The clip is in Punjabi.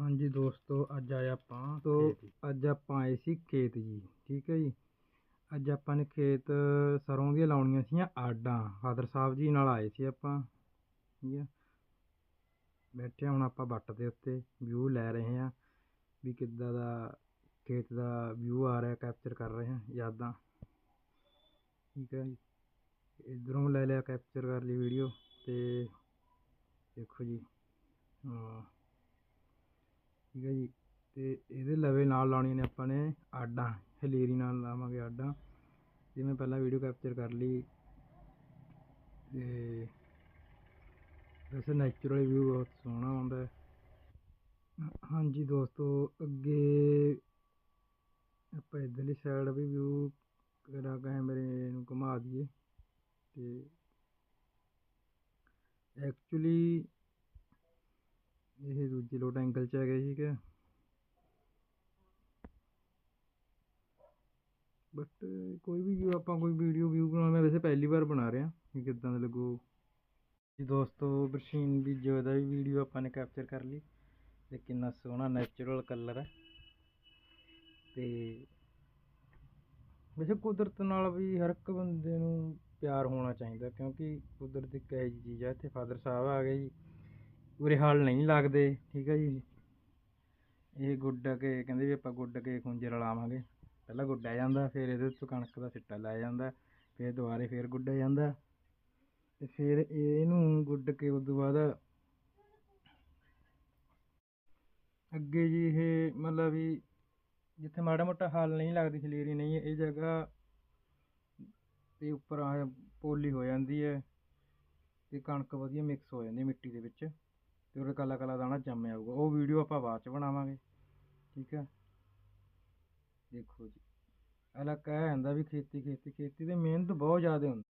ਹਾਂਜੀ ਦੋਸਤੋ ਅੱਜ ਆਏ ਆਪਾਂ। ਤੋ ਅੱਜ ਆਪਾਂ ਆਏ ਸੀ ਖੇਤ ਜੀ ਠੀਕ ਹੈ ਜੀ? ਅੱਜ ਆਪਾਂ ਨੇ ਖੇਤ ਸਰੋਂ ਦੀਆਂ ਲਾਉਣੀਆਂ ਸੀਆਂ ਆਡਾਂ ਫਾਦਰ ਸਾਹਿਬ ਜੀ ਨਾਲ ਆਏ ਸੀ ਆਪਾਂ ਠੀਕ ਹੈ? ਬੈਠੇ ਹੁਣ ਆਪਾਂ ਵੱਟ ਦੇ ਉੱਤੇ ਵਿਊ ਲੈ ਰਹੇ ਹਾਂ ਵੀ ਕਿੱਦਾਂ ਦਾ ਖੇਤ ਦਾ ਵਿਊ ਆ ਰਿਹਾ ਕੈਪਚਰ ਕਰ ਰਹੇ ਹਾਂ ਯਾਦਾਂ। ਠੀਕ ਹੈ ਜੀ? ਇਧਰੋਂ ਲੈ ਲਿਆ ਕੈਪਚਰ ਕਰ ਲਈ ਵੀਡੀਓ ਤੇ ਦੇਖੋ ਜੀ ਹਾਂ। ਠੀਕ ਹੈ ਜੀ। ਅਤੇ ਇਹਦੇ ਲਵੇ ਨਾਲ ਲਾਉਣੀਆਂ ਨੇ ਆਪਾਂ ਨੇ ਆਡਾਂ ਹਲੇਰੀ ਨਾਲ ਲਾਵਾਂਗੇ ਆਡਾਂ। ਜਿਵੇਂ ਪਹਿਲਾਂ ਵੀਡੀਓ ਕੈਪਚਰ ਕਰ ਲਈ। ਤੇ ਵੈਸੇ ਨੈਚੁਰਲ ਵਿਊ ਬਹੁਤ ਸੋਹਣਾ ਆਉਂਦਾ ਹਾਂਜੀ ਦੋਸਤੋ, ਅੱਗੇ ਆਪਾਂ ਇੱਧਰਲੀ ਸਾਈਡ ਵੀ ਵਿਊ ਕਰਾ ਕੈਮਰੇ ਨੂੰ ਘੁਮਾ ਦਈਏ। ਤੇ ਐਕਚੁਅਲੀ ਇਹ ਦੂਜੇ ਲੋਟ ਐਂਗਲ 'ਚ ਹੈਗਾ ਠੀਕ ਹੈ। ਬਟ ਕੋਈ ਵੀ ਆਪਾਂ ਕੋਈ ਵੀਡੀਓ ਵਿਊ ਬਣਾਉਣਾ ਮੈਂ ਵੈਸੇ ਪਹਿਲੀ ਵਾਰ ਬਣਾ ਰਿਹਾ ਕਿ ਕਿੱਦਾਂ ਦਾ ਲੱਗੂ। ਜੀ ਦੋਸਤੋ ਬਰਸ਼ੀਨ ਬੀਜੋ ਦਾ ਵੀ ਵੀਡੀਓ ਆਪਾਂ ਨੇ ਕੈਪਚਰ ਕਰ ਲਈ, ਤੇ ਕਿੰਨਾ ਸੋਹਣਾ ਨੈਚੁਰਲ ਕਲਰ ਹੈ। ਤੇ ਵੈਸੇ ਕੁਦਰਤ ਨਾਲ ਵੀ ਹਰ ਇੱਕ ਬੰਦੇ ਨੂੰ ਪਿਆਰ ਹੋਣਾ ਚਾਹੀਦਾ, ਕਿਉਂਕਿ ਕੁਦਰਤ ਇੱਕ ਇਹੋ ਜਿਹੀ ਚੀਜ਼ ਹੈ, ਇੱਥੇ ਫਾਦਰ ਸਾਹਿਬ ਆ ਗਏ ਜੀ। ਪੂਰੇ ਹਲ ਨਹੀਂ ਲੱਗਦੇ, ਠੀਕ ਹੈ ਜੀ। ਇਹ ਗੁੱਡ ਕੇ, ਕਹਿੰਦੇ ਵੀ ਆਪਾਂ ਗੁੱਡ ਕੇ ਖੁੰਝੇ ਰਲਾਵਾਂਗੇ ਪਹਿਲਾਂ ਗੁੱਡਿਆ ਜਾਂਦਾ, ਫਿਰ ਇਹਦੇ ਉੱਤੇ ਕਣਕ ਦਾ ਸਿੱਟਾ ਲਾਇਆ ਜਾਂਦਾ, ਫਿਰ ਦੁਬਾਰੇ ਫਿਰ ਗੁੱਡਿਆ ਜਾਂਦਾ। ਤੇ ਫਿਰ ਇਹਨੂੰ ਗੁੱਡ ਕੇ ਉਸ ਤੋਂ ਬਾਅਦ ਅੱਗੇ ਜੀ ਇਹ ਮਤਲਬ ਵੀ ਜਿੱਥੇ ਮਾੜਾ ਮੋਟਾ ਹਲ ਨਹੀਂ ਲੱਗਦੀ ਖਲੀਰੀ ਨਹੀਂ, ਇਹ ਜਗ੍ਹਾ ਤੇ ਉੱਪਰ ਆ ਪੋਲੀ ਹੋ ਜਾਂਦੀ ਹੈ ਤੇ ਕਣਕ ਵਧੀਆ ਮਿਕਸ ਹੋ ਜਾਂਦੀ ਹੈ ਮਿੱਟੀ ਦੇ ਵਿੱਚ। ਤੇ ਉਹਦੇ ਕਾਲਾ ਕਾਲਾ ਦਾਣਾ ਜੰਮ ਜਾਊਗਾ ਉਹ ਵੀਡੀਓ ਆਪਾਂ ਬਾਅਦ ਚ ਬਣਾਵਾਂਗੇ। ਠੀਕ ਹੈ? ਦੇਖੋ ਜੀ। ਅਲਾ ਕਹਿ ਜਾਂਦਾ ਵੀ ਖੇਤੀ ਖੇਤੀ ਖੇਤੀ ਤੇ ਮਿਹਨਤ ਬਹੁਤ ਜ਼ਿਆਦਾ ਹੁੰਦੀ।